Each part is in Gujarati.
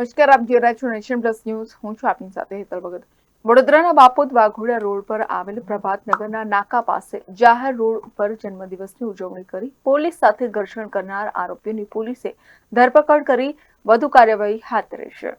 નમસ્કાર, આપ જોઈ રહ્યા પ્લસ ન્યૂઝ. હું છું આપની સાથે હેતલ ભગત. વડોદરાના બાપોદ વાઘોડિયા રોડ પર આવેલ પ્રભાતનગરના નાકા પાસે જાહેર રોડ ઉપર જન્મદિવસની ઉજવણી કરી પોલીસ સાથે ઘર્ષણ કરનાર આરોપીઓની પોલીસે ધરપકડ કરી, વધુ કાર્યવાહી હાથ છે.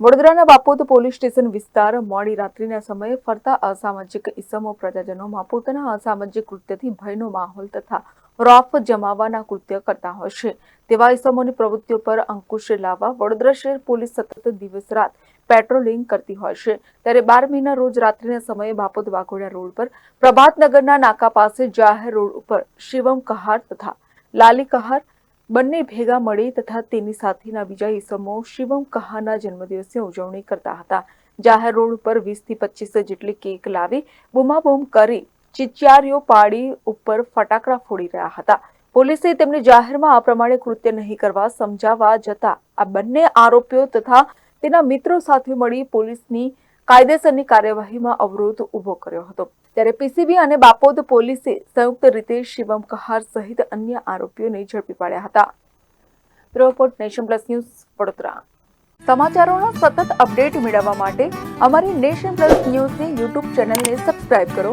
વડોદરાના બાપોદ પોલીસ સ્ટેશન વિસ્તાર મોડી રાત્રિના સમયે ફરતા અસામાજિક ઇસમો પ્રજાજનોમાં પોતાના અસામાજિક કૃત્યથી ભયનો માહોલ તથા રોફ જમાવવાના કૃત્ય કરતા હોય છે. તેવા ઇસમોની પ્રવૃત્તિઓ પર અંકુશ લાવવા વડોદરા શહેર પોલીસ સતત દિવસ રાત પેટ્રોલિંગ કરતી હોય છે. ત્યારે બાર મહિના રોજ રાત્રિના સમયે બાપોદ વાઘોડિયા રોડ પર પ્રભાતનગરના નાકા પાસે જાહેર રોડ ઉપર શિવમ કહાર તથા લાલી કહાર બંને ભેગા મળી તથા તેની સાથેના બીજા ઈસમો શિવમ કહાના જન્મદિવસની ઉજવણી કરતા હતા. જાહેર રોડ ઉપર વીસથી પચીસ જેટલી કેક લાવી બૂમાબૂમ કરી ચિચિયારીઓ પાડી ઉપર ફટાકડા ફોડી રહ્યા હતા. પોલીસે તેમને જાહેરમાં આ પ્રમાણે કૃત્ય નહીં કરવા સમજાવવા જતા આ બંને આરોપીઓ તથા તેના મિત્રો સાથે મળી પોલીસની કાયદેસરની કાર્યવાહીમાં અવરોધ ઊભો કર્યો હતો. ત્યારે પીસીબી અને બાપોદ પોલીસે સંયુક્ત રીતે શિવમ કહાર સહિત અન્ય આરોપીઓને ઝડપી પાડ્યા હતા. Report nation plus news, Vadodara. સમાચારોના સતત અપડેટ મેળવવા માટે અમારી નેશન પ્લસ ન્યૂઝની યુટ્યુબ ચેનલને સબસ્ક્રાઇબ કરો.